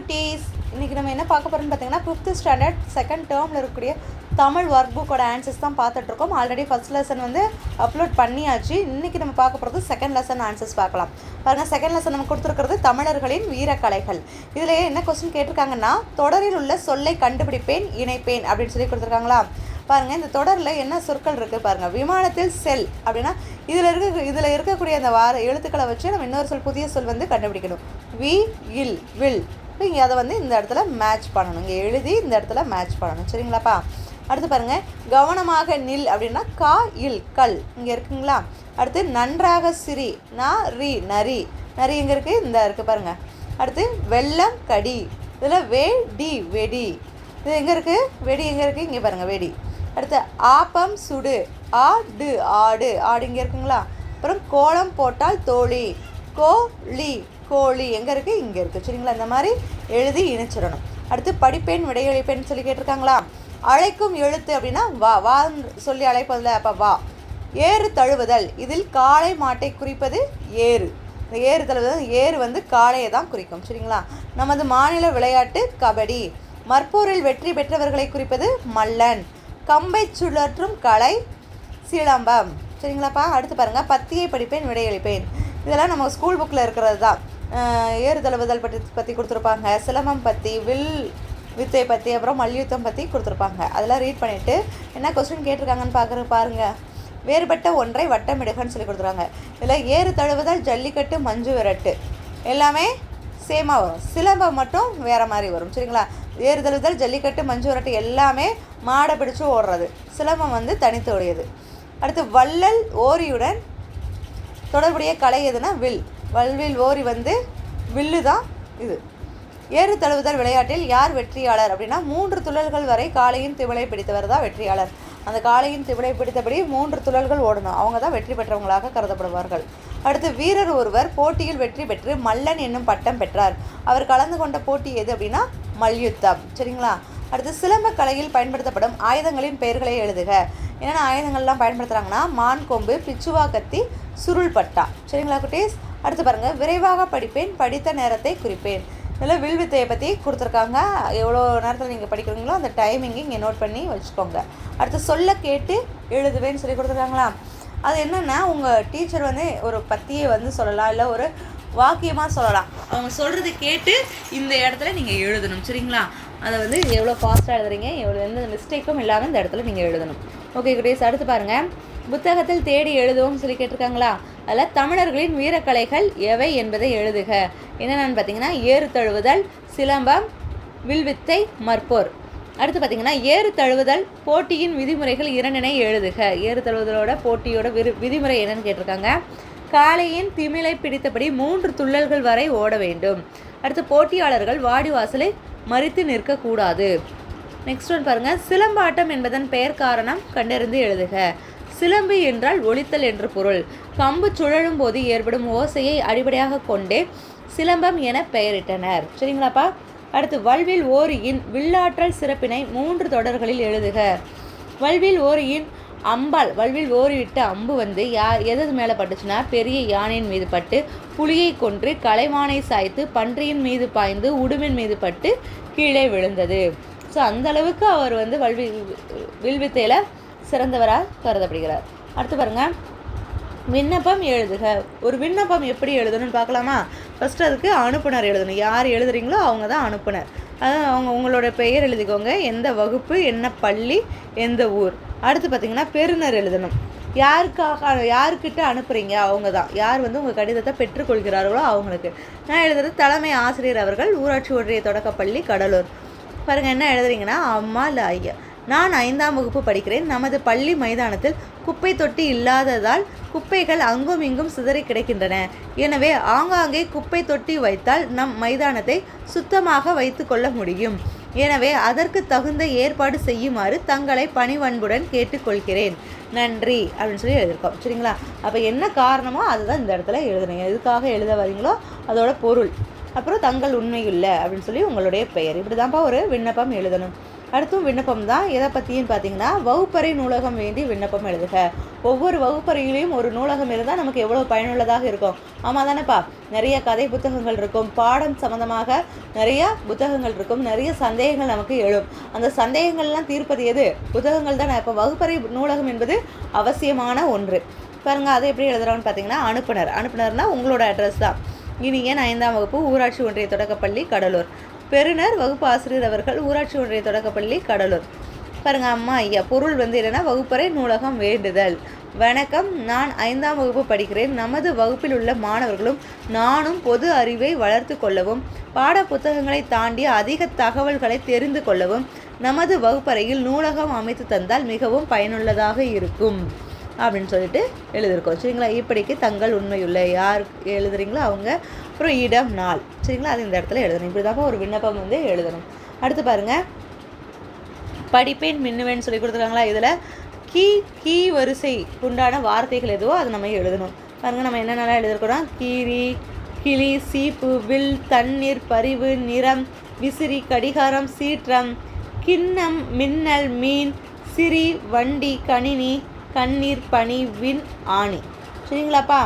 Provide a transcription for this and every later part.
குட்டீஸ் இன்றைக்கி நம்ம என்ன பார்க்க போகிறோம்னு பார்த்தீங்கன்னா ஃபிஃப்த் ஸ்டாண்டர்ட் செகண்ட் டேர்மில் இருக்கக்கூடிய தமிழ் ஒர்க் புக்கோட ஆன்சர்ஸ் தான் பார்த்துட்ருக்கோம் ஆல்ரெடி ஃபஸ்ட் லெசன் வந்து அப்லோட் பண்ணியாச்சு. இன்றைக்கி நம்ம பார்க்க போகிறது செகண்ட் லெசன் ஆன்சர்ஸ் பார்க்கலாம். பாருங்கள் செகண்ட் லெசன் நம்ம கொடுத்துருக்கிறது தமிழர்களின் வீரக்கலைகள். இதில் என்ன கொஸ்டின் கேட்டிருக்காங்கன்னா தொடரில் உள்ள சொல்லை கண்டுபிடிப்பேன் இணைப்பேன் அப்படின்னு சொல்லி கொடுத்துருக்காங்களா? பாருங்கள் இந்த தொடரில் என்ன சொற்கள் இருக்குது பாருங்கள் விமானத்தில் செல் அப்படின்னா இதில் இருக்க இதில் இருக்கக்கூடிய அந்த வார எழுத்துக்களை வச்சு நம்ம இன்னொரு சொல் புதிய சொல் வந்து கண்டுபிடிக்கணும். வி இல் வில். இப்போ இங்கே அதை வந்து இந்த இடத்துல மேட்ச் பண்ணணும். இங்கே எழுதி இந்த இடத்துல மேட்ச் பண்ணணும். சரிங்களாப்பா? அடுத்து பாருங்கள் கவனமாக நில் அப்படின்னா கா இல் கல். இங்கே இருக்குங்களா? அடுத்து நன்றாக சிரி. நா ரி நரி. நரி எங்கே இருக்குது இந்த இருக்குது பாருங்கள் அடுத்து வெள்ளம் கடி. இதில் வே டி வெடி. இது எங்கே இருக்குது வெடி எங்கே இருக்குது இங்கே பாருங்கள் வெடி. அடுத்து ஆப்பம் சுடு. ஆடு ஆடு. ஆடு இங்கே இருக்குங்களா? அப்புறம் கோலம் போட்டால் தோழி. கோழி கோழி எங்கே இருக்குது இங்கே இருக்குது சரிங்களா? இந்த மாதிரி எழுதி இணைச்சிடணும். அடுத்து படிப்பேன் விடையளிப்பேன் சொல்லி கேட்டிருக்காங்களா? அழைக்கும் எழுத்து அப்படின்னா வா வா சொல்லி அழைப்பதில் அப்போ வா. ஏறு தழுவுதல். இதில் காளை மாட்டை குறிப்பது ஏறு. இந்த ஏறு தழுவுதல் ஏறு வந்து காளையை தான் குறிக்கும். சரிங்களா? நமது மாநில விளையாட்டு கபடி. மற்போரில் வெற்றி பெற்றவர்களை குறிப்பது மல்லன். கம்பை சுழற்றும் கலை சிலம்பம். சரிங்களாப்பா? அடுத்து பாருங்கள் பத்தியை படிப்பேன் விடையளிப்பேன். இதெல்லாம் நம்ம ஸ்கூல் புக்கில் இருக்கிறது தான். ஏறுதழுவுதல் ஏறு தழுவுதல் பற்றி பற்றி கொடுத்துருப்பாங்க. சிலம்பம் பற்றி வில் வித்தை பற்றி அப்புறம் மல்யுத்தம் பற்றி கொடுத்துருப்பாங்க. அதெல்லாம் ரீட் பண்ணிவிட்டு என்ன கொஸ்டின் கேட்டிருக்காங்கன்னு பார்க்குற பாருங்கள் வேறுபட்ட ஒன்றை வட்டமிடுகன்னு சொல்லி கொடுத்துருக்காங்க. இதில் ஏறு தழுவுதல் ஜல்லிக்கட்டு மஞ்சு விரட்டு எல்லாமே சேமாக வரும். சிலம்பம் மட்டும் வேறு மாதிரி வரும். சரிங்களா? ஏறு தழுவுதல் ஜல்லிக்கட்டு மஞ்சு விரட்டு எல்லாமே மாடை பிடிச்சி ஓடுறது. சிலம்பம் வந்து தனித்து உடையது அடுத்து வள்ளல் ஓரியுடன் தொடர்புடைய கலை எதுனா வில். வல்வில் ஓரி வந்து வில்லு தான் இது. ஏறு தழுவுதல் விளையாட்டில் யார் வெற்றியாளர் அப்படின்னா மூன்று துழல்கள் வரை காளையின் திவளை பிடித்தவர் தான் வெற்றியாளர். அந்த காளையின் திவளை பிடித்தபடி மூன்று துழல்கள் ஓடணும். அவங்க தான் வெற்றி பெற்றவங்களாக கருதப்படுவார்கள். அடுத்து வீரர் ஒருவர் போட்டியில் வெற்றி பெற்று மல்லன் என்னும் பட்டம் பெற்றார். அவர் கலந்து கொண்ட போட்டி எது அப்படின்னா மல்யுத்தம். சரிங்களா? அடுத்து சிலம்ப கலையில் பயன்படுத்தப்படும் ஆயுதங்களின் பெயர்களை எழுதுக. என்னென்ன ஆயுதங்கள்லாம் பயன்படுத்துகிறாங்கன்னா மான் கொம்பு பிச்சுவா கத்தி சுருள் பட்டா சரிங்களா குட்டீஸ்? அடுத்து பாருங்கள் விரைவாக படிப்பேன் படித்த நேரத்தை குறிப்பேன். இதில் வில்வித்தையை பற்றி கொடுத்துருக்காங்க. எவ்வளோ நேரத்தில் நீங்கள் படிக்கிறீங்களோ அந்த டைமிங்கை இங்கே நோட் பண்ணி வச்சுக்கோங்க. அடுத்து சொல்ல கேட்டு எழுதுவேன்னு சொல்லி கொடுத்துருக்காங்களா? அது என்னென்னா உங்கள் டீச்சர் வந்து ஒரு பத்தியை வந்து சொல்லலாம் இல்லை ஒரு வாக்கியமாக சொல்லலாம். அவங்க சொல்கிறது கேட்டு இந்த இடத்துல நீங்கள் எழுதணும் சரிங்களா? அதை வந்து எவ்வளோ ஃபாஸ்ட்டாக எழுதுறீங்க எவ்வளோ எந்த மிஸ்டேக்கும் இல்லாமல் இந்த இடத்துல நீங்கள் எழுதணும். ஓகே குட்டீஸ் அடுத்து பாருங்கள் புத்தகத்தில் தேடி எழுதுவோம் சொல்லி கேட்டிருக்காங்களா? அதில் தமிழர்களின் வீரக்கலைகள் எவை என்பதை எழுதுக. என்னென்னு பார்த்தீங்கன்னா ஏறு தழுவுதல் சிலம்பம் வில்வித்தை மற்போர். அடுத்து பார்த்தீங்கன்னா ஏறு தழுவுதல் போட்டியின் விதிமுறைகள் இரண்டினை எழுதுக. ஏறு தழுவுதலோட போட்டியோட விரு விதிமுறை என்னன்னு கேட்டிருக்காங்க. காளையின் திமிலை பிடித்தபடி மூன்று துள்ளல்கள் வரை ஓட வேண்டும். அடுத்து போட்டியாளர்கள் வாடிவாசலை மறித்து நிற்கக்கூடாது நெக்ஸ்ட் ஒன் பாருங்க. சிலம்பாட்டம் என்பதன் பெயர் காரணம் கண்டறிந்து எழுதுக. சிலம்பு என்றால் ஒலித்தல் என்று பொருள். கம்பு சுழலும் போது ஏற்படும் ஓசையை அடிப்படையாக கொண்டே சிலம்பம் என பெயரிட்டனர். சரிங்களாப்பா? அடுத்து வல்வில் ஓரியின் வில்லாற்றல் சிறப்பினை மூன்று தொடர்களில் எழுதுக. வல்வில் ஓரியின் அம்பால் வல்வில் ஓரிவிட்ட அம்பு வந்து யா எது மேலே பட்டுச்சுன்னா பெரிய யானையின் மீது பட்டு புலியை கொன்று கலைவானை சாய்த்து பன்றியின் மீது பாய்ந்து உடுமின் மீது பட்டு கீழே விழுந்தது. ஸோ அந்த அளவுக்கு அவர் வந்து வல்வி வில்வித்தையில் சிறந்தவராக கருதப்படுகிறார். அடுத்து பாருங்க. விண்ணப்பம் எழுதுக. ஒரு விண்ணப்பம் எப்படி எழுதணும்னு பார்க்கலாமா? ஃபஸ்ட்டு அதுக்கு அனுப்புனர் எழுதணும். யார் எழுதுறீங்களோ அவங்க தான் அனுப்புனர். அதாவது அவங்க உங்களோட பெயர் எழுதிக்கோங்க. எந்த வகுப்பு என்ன பள்ளி எந்த ஊர். அடுத்து பார்த்தீங்கன்னா பெறுநர் எழுதணும். யாருக்காக யாருக்கிட்ட அனுப்புகிறீங்க அவங்க தான். யார் வந்து உங்கள் கடிதத்தை பெற்றுக்கொள்கிறார்களோ அவங்களுக்கு. நான் எழுதுறது தலைமை ஆசிரியர் அவர்கள் ஊராட்சி ஒன்றிய தொடக்கப்பள்ளி கடலூர். பாருங்கள் என்ன எழுதுறீங்கன்னா அம்மா இல்லை ஐயா. நான் ஐந்தாம் வகுப்பு படிக்கிறேன். நமது பள்ளி மைதானத்தில் குப்பை தொட்டி இல்லாததால் குப்பைகள் அங்கும் இங்கும் சிதறி கிடக்கின்றன. எனவே ஆங்காங்கே குப்பை தொட்டி வைத்தால் நம் மைதானத்தை சுத்தமாக வைத்து கொள்ள முடியும். எனவே அதற்கு தகுந்த ஏற்பாடு செய்யுமாறு தங்களை பணிவன்புடன் கேட்டுக்கொள்கிறேன். நன்றி அப்படின்னு சொல்லி எழுதியிருக்கோம். சரிங்களா? அப்போ என்ன காரணமோ அதுதான் இந்த இடத்துல எழுதுனீங்க. எதுக்காக எழுத வரீங்களோ அதோட பொருள். அப்புறம் தங்கள் உண்மையுள்ள அப்படின்னு சொல்லி உங்களுடைய பெயர். இப்படி தான்ப்பா ஒரு விண்ணப்பம் எழுதணும். அடுத்தும் விண்ணப்பம் தான் எதை பற்றியும் பார்த்தீங்கன்னா வகுப்பறை நூலகம் வேண்டி விண்ணப்பம் எழுதுக. ஒவ்வொரு வகுப்பறையிலையும் ஒரு நூலகம் இருந்தால் நமக்கு எவ்வளோ பயனுள்ளதாக இருக்கும். ஆமாம் தானேப்பா? நிறைய கதை புத்தகங்கள் இருக்கும். பாடம் சம்மந்தமாக நிறைய புத்தகங்கள் இருக்கும். நிறைய சந்தேகங்கள் நமக்கு எழும். அந்த சந்தேகங்கள்லாம் தீர்ப்பது எது? புத்தகங்கள் தானே. இப்போ வகுப்பறை நூலகம் என்பது அவசியமான ஒன்று. பாருங்கள் அதை எப்படி எழுதுறோம்னு பார்த்தீங்கன்னா அனுப்புனர். அனுப்புனர்னால் உங்களோட அட்ரஸ் தான். இனிய ஐந்தாம் வகுப்பு ஊராட்சி ஒன்றிய தொடக்கப்பள்ளி கடலூர். பெறுநர் வகுப்பு ஆசிரியர் அவர்கள் ஊராட்சி ஒன்றிய தொடக்கப்பள்ளி கடலூர். பாருங்க அம்மா ஐயா பொருள் வந்து என்னென்னா வகுப்பறை நூலகம் வேண்டுதல். வணக்கம் நான் ஐந்தாம் வகுப்பு படிக்கிறேன். நமது வகுப்பில் உள்ள மாணவர்களும் நானும் பொது அறிவை வளர்த்து கொள்ளவும் பாட புத்தகங்களை தாண்டி அதிக தகவல்களை தெரிந்து கொள்ளவும் நமது வகுப்பறையில் நூலகம் அமைத்து தந்தால் மிகவும் பயனுள்ளதாக இருக்கும். அப்படின்னு சொல்லிட்டு எழுதியிருக்கோம். சரிங்களா? இப்படிக்கு தங்கள் உண்மையுள்ள. யார் எழுதுறீங்களோ அவங்க. அப்புறம் இடம் நாள். சரிங்களா? அது இந்த இடத்துல எழுதணும். இப்படி தான் ஒரு விண்ணப்பம் வந்து எழுதணும். அடுத்து பாருங்கள் படிப்பேன் மின்னுவேன் சொல்லி கொடுத்துருக்காங்களா? இதில் கீ கீ வரிசை உண்டான வார்த்தைகள் எதுவோ அதை நம்ம எழுதணும். பாருங்கள் நம்ம என்னென்னலாம் எழுதிருக்கிறோம் கீரி கிளி சீப்பு வில் தண்ணீர் பரிவு நிறம் விசிறி கடிகாரம் சீற்றம் கிண்ணம் மின்னல் மீன் சிரி வண்டி கணினி கண்ணீர் பனி வின் ஆணி. சரிங்களாப்பா?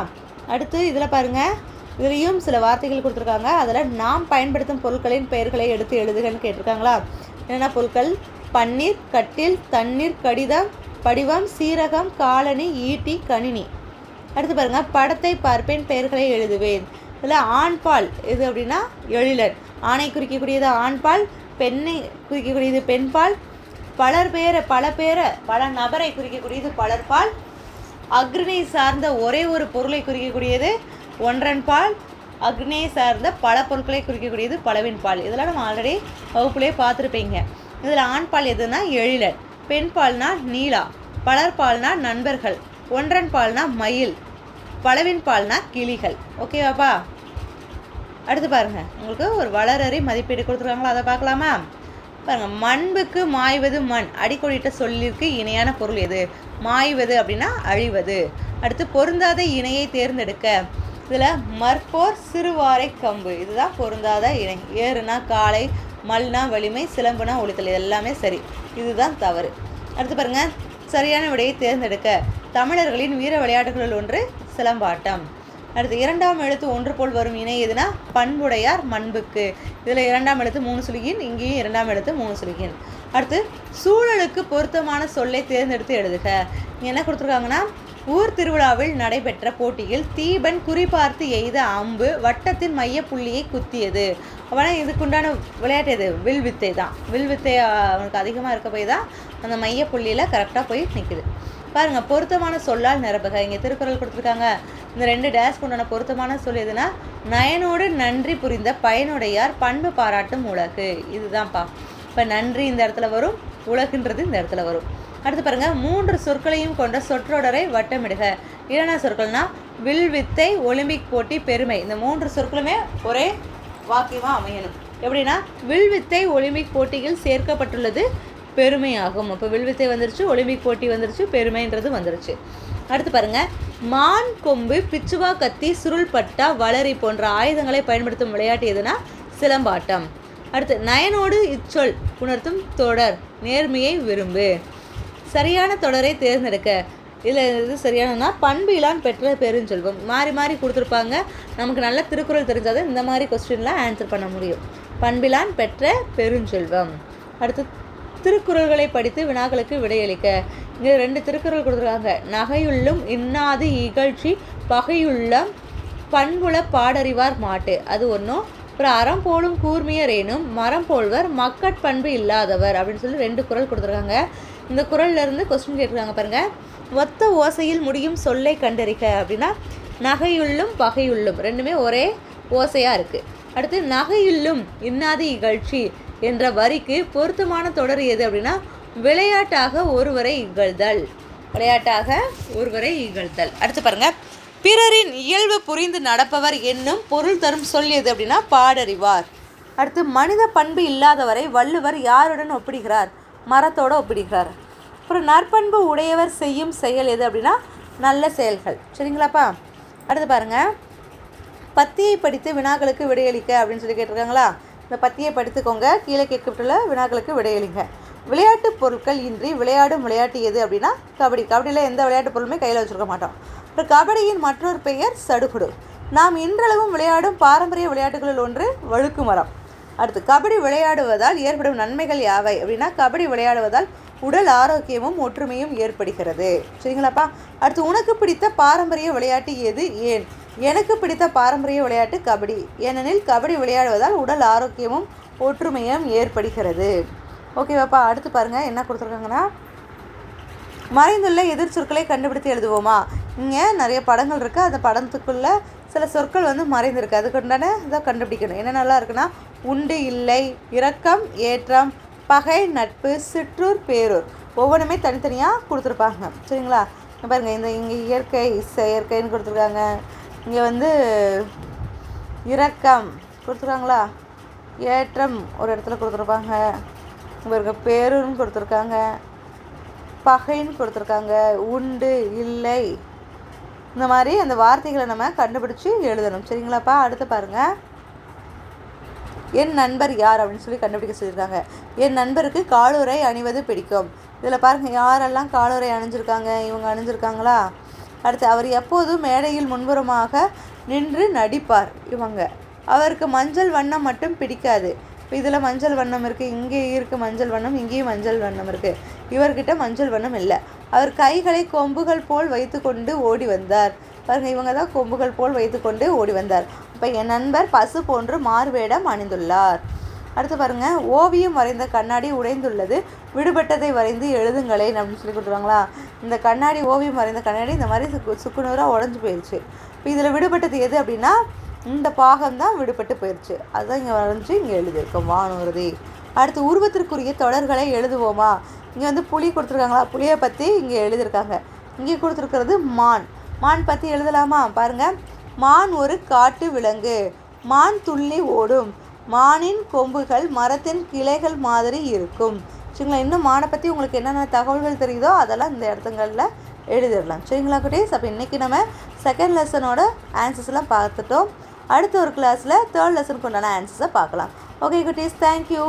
அடுத்து இதில் பாருங்கள் இதுலேயும் சில வார்த்தைகள் கொடுத்துருக்காங்க. அதில் நாம் பயன்படுத்தும் பொருட்களின் பெயர்களை எடுத்து எழுதுகன்னு கேட்டிருக்காங்களா? என்னென்ன பொருட்கள்? பன்னீர் கட்டில் தண்ணீர் கடிதம் படிவம் சீரகம் காலனி ஈட்டி கணினி. அடுத்து பாருங்க. படத்தை பார்ப்பேன் பெயர்களை எழுதுவேன். இதில் ஆண்பால் இது அப்படின்னா எழிலன். ஆணை குறிக்கக்கூடியது ஆண்பால் பெண்ணை குறிக்கக்கூடியது பெண்பால் பலர் பேரை பல பேரை பல நபரை குறிக்கக்கூடியது பலர்பால் அக்னியை சார்ந்த ஒரே ஒரு பொருளை குறிக்கக்கூடியது ஒன்றன் பால். அக்னியை சார்ந்த பல பொருட்களை குறிக்கக்கூடியது பலவின் பால். இதெல்லாம் நம்ம ஆல்ரெடி வகுப்புலேயே பார்த்துருப்பீங்க. இதில் ஆண் பால் எதுனா எழிலன். பெண் பால்னா நீலா. பலர் பால்னா நண்பர்கள். ஒன்றன் பால்னா மயில். பலவின் பால்னா கிளிகள். ஓகேவாப்பா அடுத்து பாருங்கள் உங்களுக்கு ஒரு வளரறி மதிப்பீடு கொடுத்துருக்காங்களா? அதை பார்க்கலாமா? பாருங்க மண்புக்கு மாய்வது மண். அடிக்கொடிட்ட சொல்லிற்கு இணையான பொருள் எது? மாய்வது அப்படின்னா அழிவது. அடுத்து பொருந்தாத இணையை தேர்ந்தெடுக்க. இதில் மற்போர் சிறுவாரை கம்பு. இதுதான் பொருந்தாத இணை. ஏறுனா காலை மல்னா வலிமை சிலம்புனா ஒளித்தல். இது எல்லாமே சரி. இதுதான் தவறு. அடுத்து பாருங்க சரியான விடையை தேர்ந்தெடுக்க. தமிழர்களின் வீர விளையாட்டுகளில் ஒன்று சிலம்பாட்டம். அடுத்து இரண்டாம் எழுத்து ஒன்று போல் வரும் இணை எதுனா? பண்புடையார் மண்புக்கு. இதில் இரண்டாம் எழுத்து மூணு சுலுகின் இங்கேயும் இரண்டாம் எழுத்து மூணு சுலுகின் அடுத்து சூழலுக்கு பொருத்தமான சொல்லை தேர்ந்தெடுத்து எழுதுக. என்ன கொடுத்துருக்காங்கன்னா? ஊர் திருவிழாவில் நடைபெற்ற போட்டியில் தீபன் குறிபார்த்து எய்த அம்பு வட்டத்தின் மைய புள்ளியை குத்தியது. அவனா இதுக்குண்டான விளையாட்டு எது? வில் வித்தை தான். வில்வித்தை அவனுக்கு அதிகமாக இருக்க போய் தான் அந்த மைய புள்ளியில் கரெக்டாக போய் நிற்குது பாருங்க பொருத்தமான சொல்லால் நிரப்புக. இங்கே திருக்குறள் கொடுத்துருக்காங்க. இந்த ரெண்டு டேஸ் கொண்டான பொருத்தமான சொல் எதுனா நயனோடு நன்றி புரிந்த பயனுடையார் பண்பு பாராட்டும் உலகு. இதுதான்ப்பா. இப்போ நன்றி இந்த இடத்துல வரும் உலகுன்றது இந்த இடத்துல வரும். அடுத்து பாருங்கள் மூன்று சொற்களையும் கொண்ட சொற்றொடரை வட்டமிடுக. என்னென்ன சொற்கள்னால் வில் வித்தை ஒலிம்பிக் போட்டி பெருமை. இந்த மூன்று சொற்களுமே ஒரே வாக்கியமாக அமையணும். எப்படின்னா வில் வித்தை ஒலிம்பிக் போட்டியில் சேர்க்கப்பட்டுள்ளது பெருமையாகும். அப்போ வில்வித்தை வந்துருச்சு ஒலிம்பிக் போட்டி வந்துருச்சு பெருமைன்றது வந்துருச்சு. அடுத்து பாருங்க. மான் கொம்பு பிச்சுவா கத்தி சுருள் பட்டா வளரி போன்ற ஆயுதங்களை பயன்படுத்தும் விளையாட்டு எதுனா? சிலம்பாட்டம். அடுத்து நயனோடு இச்சொல் உணர்த்தும் தொடர் நேர்மையை விரும்பு. சரியான தொடரை தேர்ந்தெடுக்க. இதில் இது சரியானதுன்னா பண்பிலான் பெற்ற பெருஞ்செல்வம் மாறி மாறி கொடுத்துருப்பாங்க. நமக்கு நல்ல திருக்குறள் தெரிஞ்சால் இந்த மாதிரி கொஸ்டின்லாம் ஆன்சர் பண்ண முடியும். பண்பிலான் பெற்ற பெருஞ்செல்வம் அடுத்து திருக்குறள்களை படித்து வினாக்களுக்கு விடையளிக்க. இங்கே ரெண்டு திருக்குறள் கொடுத்துருக்காங்க. நகையுள்ளும் இன்னாது இகழ்ச்சி பகையுள்ளம் பண்புல பாடறிவார் மாட்டு. அது ஒன்றும் அப்புறம் அறம் போலும் கூர்மையரேனும் மரம் போல்வர் மக்கட்பண்பு இல்லாதவர் அப்படின்னு சொல்லி ரெண்டு குறள் கொடுத்துருக்காங்க. இந்த குரல்லேருந்து கொஸ்டின் கேட்டிருக்காங்க பாருங்கள் ஒத்த ஓசையில் முடியும் சொல்லை கண்டறிக அப்படின்னா நகையுள்ளும் பகையுள்ளும் ரெண்டுமே ஒரே ஓசையாக இருக்குது அடுத்து நகையுள்ளும் இன்னாது இகழ்ச்சி என்ற வரிக்கு பொருத்தமான தொடர் எது அப்படின்னா விளையாட்டாக ஒருவரை இகழ்தல். விளையாட்டாக ஒருவரை இகழ்தல். அடுத்து பாருங்க. பிறரின் இயல்பு புரிந்து நடப்பவர் என்னும் பொருள் தரும் சொல் எது அப்படின்னா பாடறிவார். அடுத்து மனித பண்பு இல்லாதவரை வள்ளுவர் யாருடன் ஒப்பிடுகிறார்? மரத்தோடு ஒப்பிடுகிறார். அப்புறம் நற்பண்பு உடையவர் செய்யும் செயல் எது அப்படின்னா நல்ல செயல்கள். சரிங்களாப்பா? அடுத்து பாருங்க. பத்தியை படித்து வினாக்களுக்கு விடையளிக்க அப்படின்னு சொல்லி கேட்டிருக்காங்களா? இந்த பத்தியை படித்துக்கோங்க. கீழே கேட்கப்பட்டுள்ள வினாக்களுக்கு விடையளிங்க. விளையாட்டு பொருட்கள் இன்றி விளையாடும் விளையாட்டு எது அப்படின்னா கபடி. கபடியில் எந்த விளையாட்டு பொருளுமே கையில் வச்சுருக்க மாட்டோம். அப்புறம் கபடியின் மற்றொரு பெயர் சடுகுடு. நாம் இன்றளவும் விளையாடும் பாரம்பரிய விளையாட்டுகளில் ஒன்று வழுக்கு மரம் அடுத்து கபடி விளையாடுவதால் ஏற்படும் நன்மைகள் யாவை அப்படின்னா கபடி விளையாடுவதால் உடல் ஆரோக்கியமும் ஒற்றுமையும் ஏற்படுகிறது. சரிங்களாப்பா? அடுத்து உனக்கு பிடித்த பாரம்பரிய விளையாட்டு எது? ஏன்? எனக்கு பிடித்த பாரம்பரிய விளையாட்டு கபடி. ஏனெனில் கபடி விளையாடுவதால் உடல் ஆரோக்கியமும் ஒற்றுமையும் ஏற்படுகிறது. ஓகேவாப்பா அடுத்து பாருங்கள் என்ன கொடுத்துருக்காங்கன்னா மறைந்துள்ள எதிர் சொற்களை கண்டுபிடித்து எழுதுவோமா? இங்கே நிறைய படங்கள் இருக்குது அந்த படத்துக்குள்ளே சில சொற்கள் வந்து மறைந்திருக்கு. அதுக்கு உண்டான இதை கண்டுபிடிக்கணும். என்ன நல்லா இருக்குன்னா உண்டு இல்லை இரக்கம் ஏற்றம் பகை நட்பு சிற்றூர் பேரூர். ஒவ்வொன்றுமே தனித்தனியாக கொடுத்துருப்பாங்க. சரிங்களா? பாருங்கள் இந்த இங்கே இயற்கை செயற்கைன்னு கொடுத்துருக்காங்க. இங்கே வந்து இரக்கம் கொடுத்துருக்காங்களா? ஏற்றம் ஒரு இடத்துல கொடுத்துருப்பாங்க இங்கே இருக்க பேருன்னு கொடுத்துருக்காங்க. பகைன்னு கொடுத்துருக்காங்க. உண்டு இல்லை. இந்த மாதிரி அந்த வார்த்தைகளை நம்ம கண்டுபிடிச்சி எழுதணும். சரிங்களாப்பா? அடுத்து பாருங்கள் என் நண்பர் யார் அப்படின்னு சொல்லி கண்டுபிடிக்க சொல்லியிருக்காங்க. என் நண்பருக்கு காலுறை அணிவது பிடிக்கும். இதில் பாருங்கள் யாரெல்லாம் காலுறை அணிஞ்சிருக்காங்க? இவங்க அணிஞ்சிருக்காங்களா? அடுத்து அவர் எப்போதும் மேடையில் முன்புறமாக நின்று நடிப்பார். இவங்க. அவருக்கு மஞ்சள் வண்ணம் மட்டும் பிடிக்காது. இப்போ இதில் மஞ்சள் வண்ணம் இருக்குது இங்கே இருக்குது மஞ்சள் வண்ணம் இங்கேயும் மஞ்சள் வண்ணம் இருக்குது இவர்கிட்ட மஞ்சள் வண்ணம் இல்லை. அவர் கைகளை கொம்புகள் போல் வைத்துக்கொண்டு ஓடி வந்தார். பாருங்கள் இவங்க தான் கொம்புகள் போல் வைத்துக்கொண்டு ஓடி வந்தார். இப்போ என் நண்பர் பசு போன்று மார்வேடம் அணிந்துள்ளார். அடுத்து பாருங்கள் ஓவியம் வரைந்த கண்ணாடி உடைந்துள்ளது. விடுபட்டதை வரைந்து எழுதுங்களேன் அப்படின்னு சொல்லி கொடுத்துருவாங்களா? இந்த கண்ணாடி ஓவியம் வரைந்த கண்ணாடி இந்த மாதிரி சுக்கு சுக்குநூறாக உடஞ்சி போயிடுச்சு இப்போ இதில் விடுபட்டது எது அப்படின்னா இந்த பாகம் தான் விடுபட்டு போயிடுச்சு அதுதான் இங்கே வரைஞ்சி இங்கே எழுதியிருக்கோம். வானுறுதி அடுத்து உருவத்திற்குரிய தொடர்களை எழுதுவோமா? இங்கே வந்து புலி கொடுத்துருக்காங்களா? புலியை பற்றி இங்கே எழுதியிருக்காங்க. இங்கே கொடுத்துருக்கிறது மான். மான் பற்றி எழுதலாமா? பாருங்கள் மான் ஒரு காட்டு விலங்கு. மான் துள்ளி ஓடும். மானின் கொம்புகள் மரத்தின் கிளைகள் மாதிரி இருக்கும். சரிங்களா? இன்னும் மானை பற்றி உங்களுக்கு என்னென்ன தகவல்கள் தெரியுதோ அதெல்லாம் இந்த இடத்துங்களில் எழுதிடலாம். சரிங்களா குட்டீஸ்? அப்போ இன்றைக்கி நம்ம செகண்ட் லெசனோட ஆன்சர்ஸ்லாம் பார்த்துட்டோம். அடுத்த ஒரு கிளாஸில் தேர்ட் லெசனுக்கு உண்டான ஆன்சர்ஸை பார்க்கலாம். ஓகே குட்டீஸ் தேங்க்யூ